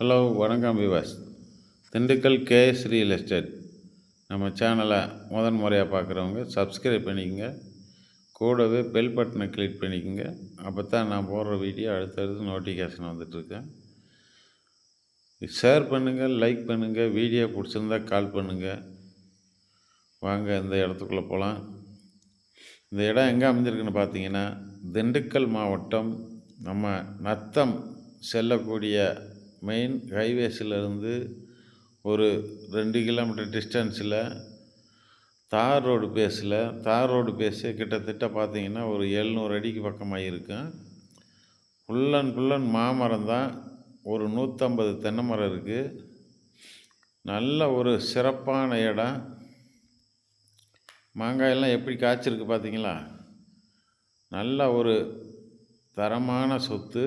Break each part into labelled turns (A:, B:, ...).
A: Hello வணக்கம் விவாஸ் Dindigul KS real estate நம்ம சேனலை முதன் முறையாக பார்க்குறவங்க சப்ஸ்கிரைப் பண்ணிக்கோங்க. கூடவே பெல் பட்டனை கிளிக் பண்ணிக்கோங்க. அப்போ தான் நான் போடுற வீடியோ அடுத்தடுத்து நோட்டிஃபிகேஷன் வந்துட்டுருக்கேன் ஷேர் பண்ணுங்கள் லைக் பண்ணுங்கள் வீடியோ பிடிச்சிருந்தா கால் பண்ணுங்கள் வாங்க இந்த இடத்துக்குள்ளே போகலாம் இந்த இடம் எங்கே அமைஞ்சிருக்குன்னு பார்த்தீங்கன்னா திண்டுக்கல் மாவட்டம் நம்ம நத்தம் செல்லக்கூடிய மெயின் ஹைவேஸிலிருந்து ஒரு ரெண்டு கிலோமீட்டர் டிஸ்டன்ஸில் தார் ரோடு பேஸில் தார் ரோடு பேஸே கிட்டத்தட்ட பார்த்திங்கன்னா ஒரு எழுநூறு அடிக்கு பக்கமாக இருக்கும் ஃபுல் அண்ட் ஃபுல் அண்ட் மாமரம் தான் ஒரு நூற்றம்பது தென்னை மரம் இருக்குது நல்ல ஒரு சிறப்பான இடம். மாங்காயெல்லாம் எப்படி காய்ச்சிருக்கு பார்த்தீங்களா நல்ல ஒரு தரமான சொத்து.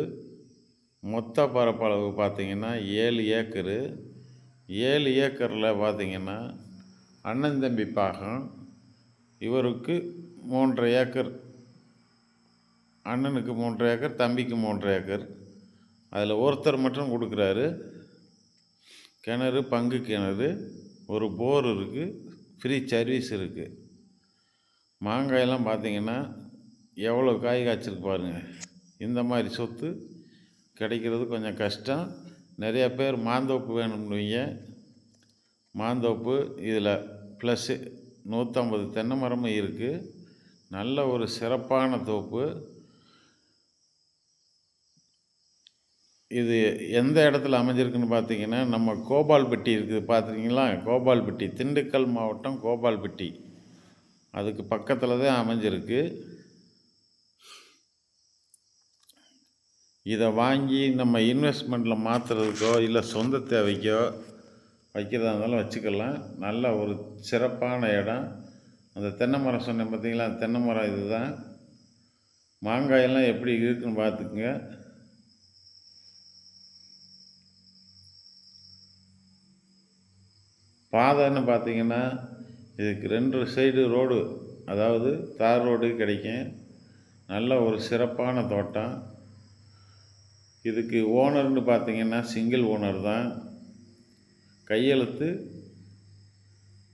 A: மொத்த பரப்பளவு பார்த்தீங்கன்னா ஏழு ஏக்கரு. ஏழு ஏக்கரில் பார்த்தீங்கன்னா அண்ணன் தம்பி பாகம். இவருக்கு மூன்றரை ஏக்கர். அண்ணனுக்கு மூன்றரை ஏக்கர் தம்பிக்கு மூன்றரை ஏக்கர். அதில் ஒருத்தர் மட்டும் கொடுக்குறாரு. கிணறு பங்கு கிணறு ஒரு போர் இருக்குது ஃப்ரீ சர்வீஸ் இருக்குது மாங்காயெல்லாம் பார்த்திங்கன்னா எவ்வளோ காய் காய்ச்சிருக்கு பாருங்கள் இந்த மாதிரி சொத்து கிடைக்கிறது கொஞ்சம் கஷ்டம். நிறைய பேர் மாந்தோப்பு வேணும்னுவீங்க மாந்தோப்பு இதில் ப்ளஸ்ஸு நூற்றம்பது தென்னை மரமும் இருக்குது நல்ல ஒரு சிறப்பான தோப்பு. இது எந்த இடத்துல அமைஞ்சிருக்குன்னு பார்த்தீங்கன்னா நம்ம கோபால்பட்டி இருக்குது. பார்த்துருக்கீங்களா? கோபால்பட்டி திண்டுக்கல் மாவட்டம் கோபால்பட்டி. அதுக்கு பக்கத்தில் தான் அமைஞ்சிருக்கு. இதை வாங்கி நம்ம இன்வெஸ்ட்மெண்ட்டில் மாற்றுறதுக்கோ இல்லை சொந்த தேவைக்கோ வைக்கிறதா இருந்தாலும் வச்சுக்கலாம். நல்ல ஒரு சிறப்பான இடம். அந்த தென்னை மரம் சொன்னேன் பார்த்தீங்களா தென்னை மரம் இது தான் மாங்காயெல்லாம் எப்படி இருக்குன்னு பார்த்துக்குங்க. பாதைன்னு பார்த்தீங்கன்னா இதுக்கு ரெண்டு சைடு ரோடு அதாவது தார் ரோடு கிடைக்கும். நல்ல ஒரு சிறப்பான தோட்டம். இதுக்கு ஓனர்னு பார்த்தீங்கன்னா சிங்கிள் ஓனர் தான். கையெழுத்து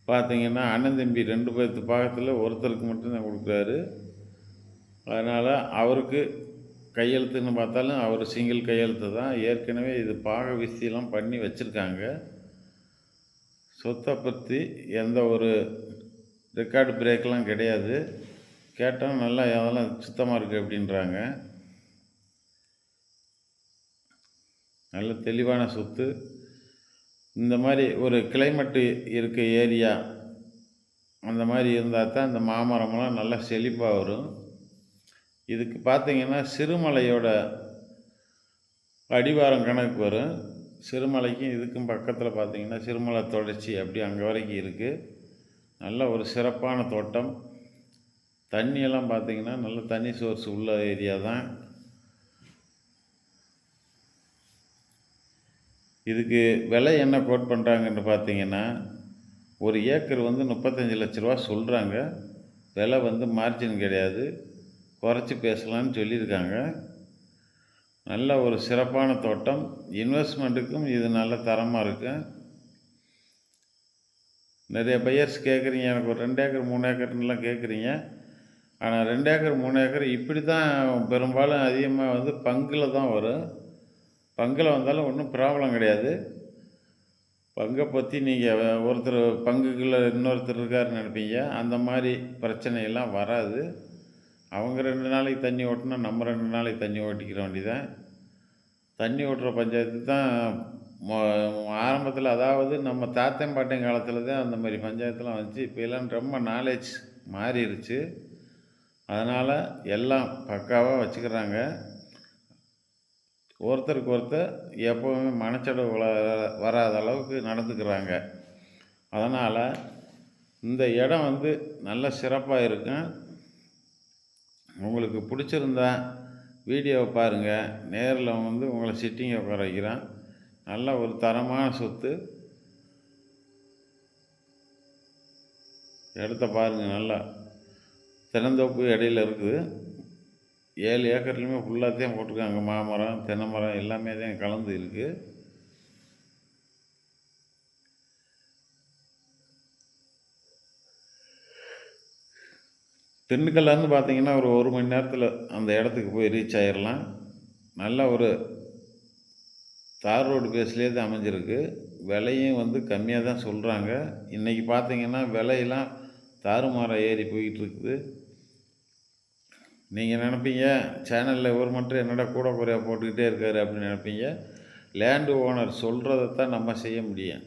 A: பார்த்தீங்கன்னா அண்ணன் தம்பி ரெண்டு பேர்த்து பாகத்தில் ஒருத்தருக்கு மட்டும்தான் கொடுக்குறாரு. அதனால் அவருக்கு கையெழுத்துன்னு பார்த்தாலும் அவர் சிங்கிள் கையெழுத்து தான். ஏற்கனவே இது பாக விசியெல்லாம் பண்ணி வச்சுருக்காங்க. சொத்தை பற்றி எந்த ஒரு ரெக்கார்டு பிரேக்கெலாம் கிடையாது. கேட்டால் நல்லா அதெல்லாம் சுத்தமாக இருக்குது அப்படின்றாங்க. நல்ல தெளிவான சொத்து. இந்த மாதிரி ஒரு கிளைமேட்டு இருக்க ஏரியா அந்த மாதிரி இருந்தால் தான் இந்த மாமரமெல்லாம் நல்லா செழிப்பாக வரும். இதுக்கு பார்த்திங்கன்னா சிறுமலையோட அடிவாரம் கணக்கு வரும். சிறுமலைக்கும் இதுக்கும் பக்கத்தில் பார்த்திங்கன்னா சிறுமலை தொடர்ச்சி அப்படி அங்கே வரைக்கும் இருக்குது நல்ல ஒரு சிறப்பான தோட்டம். தண்ணியெல்லாம் பார்த்திங்கன்னா நல்ல தண்ணி சோர்ஸ் உள்ள ஏரியா தான். இதுக்கு விலை என்ன கோட் பண்ணுறாங்கன்னு பார்த்தீங்கன்னா ஒரு ஏக்கர் வந்து முப்பத்தஞ்சு லட்ச ரூபா சொல்கிறாங்க விலை வந்து மார்ஜின் கிடையாது. குறைச்சி பேசலான்னு சொல்லியிருக்காங்க. நல்ல ஒரு சிறப்பான தோட்டம். இன்வெஸ்ட்மெண்ட்டுக்கும் இது நல்ல தரமாக இருக்குது நிறைய பையர்ஸ் கேட்குறீங்க எனக்கு ஒரு ரெண்டு ஏக்கர் மூணு ஏக்கர்னுலாம் கேட்குறீங்க ஆனால் ரெண்டு ஏக்கர் மூணு ஏக்கர் இப்படி தான் பெரும்பாலும் அதிகமாக வந்து பங்கில் தான் வரும். பங்கில் வந்தாலும் ஒன்றும் ப்ராப்ளம் கிடையாது. பங்கை பற்றி நீங்கள் ஒருத்தர் பங்குக்குள்ளே இன்னொருத்தர் இருக்காருன்னு நினைப்பீங்க. அந்த மாதிரி பிரச்சனையெல்லாம் வராது. அவங்க ரெண்டு நாளைக்கு தண்ணி ஓட்டினா நம்ம ரெண்டு நாளைக்கு தண்ணி ஓட்டிக்கிற வேண்டியதான் தண்ணி ஓட்டுற பஞ்சாயத்து தான் ஆரம்பத்தில் அதாவது நம்ம தாத்தன் பாட்டன் காலத்தில் தான் அந்த மாதிரி பஞ்சாயத்துலாம் வந்துச்சு. இப்போ எல்லாம் ரொம்ப நாலேஜ் மாறிடுச்சு அதனால் எல்லாம் பக்காவாக வச்சுக்கிறாங்க. ஒருத்தருக்கு ஒருத்தர் எப்போவுமே மனச்சடவு வராத அளவுக்கு நடந்துக்கிறாங்க. அதனால் இந்த இடம் வந்து நல்ல சிறப்பாக இருக்கும் உங்களுக்கு பிடிச்சிருந்தா வீடியோவை பாருங்கள் நேரில் வந்து உங்களை சிட்டிங்கை உட்கார வைக்கிறேன். நல்ல ஒரு தரமான சொத்து. இடத்த பாருங்கள் நல்லா. திறந்தோப்பு இடையில இருக்குது. ஏழு ஏக்கர்லையுமே ஃபுல்லாக தான் போட்டிருக்காங்க. மாமரம் தென்னை மரம் எல்லாமே தான் கலந்து இருக்குது திண்டுக்கல்லேருந்து பார்த்தீங்கன்னா ஒரு ஒரு மணி நேரத்தில் அந்த இடத்துக்கு போய் ரீச் ஆகிடலாம் நல்ல ஒரு தார் ரோடு பேஸ்லேயே தான் அமைஞ்சிருக்கு. விலையும் வந்து கம்மியாக தான் சொல்கிறாங்க இன்றைக்கி பார்த்தீங்கன்னா விலையெல்லாம் தாறுமாற ஏறி போய்கிட்டு இருக்குது. நீங்கள் நினைப்பீங்க சேனலில் இவர் மட்டும் என்னடா கூட குறையாக போட்டுக்கிட்டே இருக்காரு அப்படின்னு நினைப்பீங்க. லேண்டு ஓனர் சொல்கிறத தான் நம்ம செய்ய முடியும்.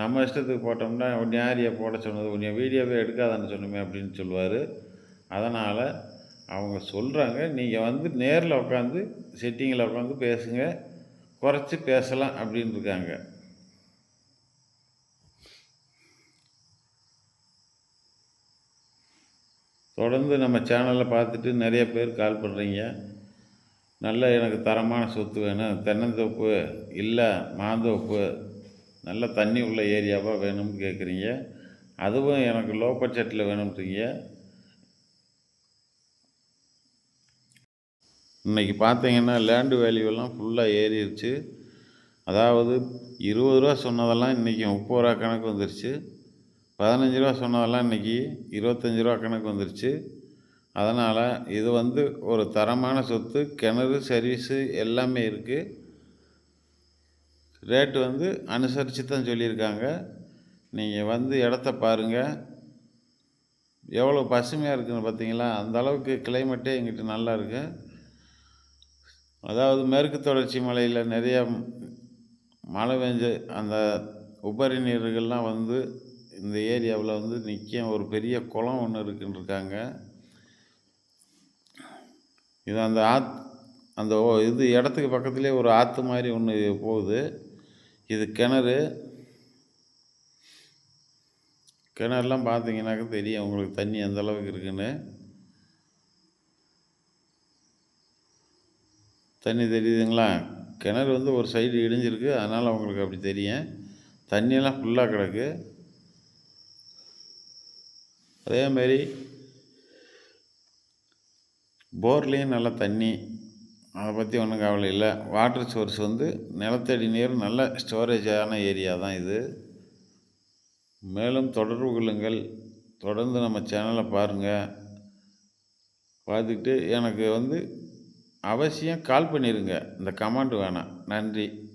A: நம்ம இஷ்டத்துக்கு போட்டோம்னா உன்னை யாரையா போட சொன்னது கொஞ்சம் வீடியோவே எடுக்காதான்னு சொன்னோமே அப்படின்னு சொல்லுவார். அதனால் அவங்க சொல்கிறாங்க நீங்கள் வந்து நேரில் உட்காந்து செட்டிங்கில் உட்காந்து பேசுங்க குறைச்சி பேசலாம் அப்படின்னு இருக்காங்க. தொடர்ந்து நம்ம சேனலில் பார்த்துட்டு நிறைய பேர் கால் பண்ணுறீங்க நல்ல எனக்கு தரமான சொத்து வேணும். தென்னந்தோப்பு இல்லை மாந்தோப்பு நல்ல தண்ணி உள்ள ஏரியாவாக வேணும்னு கேட்குறீங்க அதுவும் எனக்கு லோ பட்ஜெட்டில் வேணும்ன்றீங்க. இன்றைக்கி பார்த்தீங்கன்னா லேண்டு வேல்யூவெல்லாம் ஃபுல்லாக ஏறிடுச்சு. அதாவது இருபது ரூபா சொன்னதெல்லாம் இன்றைக்கி முப்பது ரூபா கணக்கு வந்துருச்சு. பதினஞ்சு ரூபா சொன்னதெல்லாம் இன்றைக்கி இருபத்தஞ்சி ரூபா கணக்கு வந்துருச்சு. அதனால் இது வந்து ஒரு தரமான சொத்து கிணறு சர்வீஸு எல்லாமே இருக்குது ரேட்டு வந்து அனுசரித்து தான் சொல்லியிருக்காங்க. நீங்கள் வந்து இடத்த பாருங்கள் எவ்வளோ பசுமையாக இருக்குதுன்னு பார்த்தீங்களா அந்த அளவுக்கு கிளைமேட்டே எங்கிட்ட நல்லா இருக்கு. அதாவது மேற்கு தொடர்ச்சி மலையில் நிறையா மழை பெஞ்சு அந்த உபரி நீர்கள்லாம் வந்து இந்த ஏரியாவில் வந்து நிற்கும் ஒரு பெரிய குளம் ஒன்று இருக்குன்னு இருக்காங்க இது அந்த ஆத் அந்த ஓ- இது இடத்துக்கு பக்கத்துலேயே ஒரு ஆற்று மாதிரி ஒன்று போகுது. இது கிணறு. கிணறுலாம் பார்த்தீங்கன்னாக்க தெரியும் உங்களுக்கு தண்ணி எந்த அளவுக்கு இருக்குன்னு. தண்ணி தெரியுதுங்களா? கிணறு வந்து ஒரு சைடு இடிஞ்சிருக்கு அதனால் உங்களுக்கு அப்படி தெரியும். தண்ணியெல்லாம் ஃபுல்லாக கிடக்கு. அதேமாரி போர்லேயும் நல்ல தண்ணி அதை பற்றி ஒன்றும் கவலை இல்லை. வாட்டர் சோர்ஸ் வந்து நிலத்தடி நீர் நல்ல ஸ்டோரேஜான ஏரியா தான் இது. மேலும் தொடர்பு கொள்ளுங்கள். தொடர்ந்து நம்ம சேனலை பாருங்கள் பார்த்துக்கிட்டு எனக்கு வந்து அவசியம் கால் பண்ணிடுங்க இந்த கமெண்ட் வேணாம். நன்றி.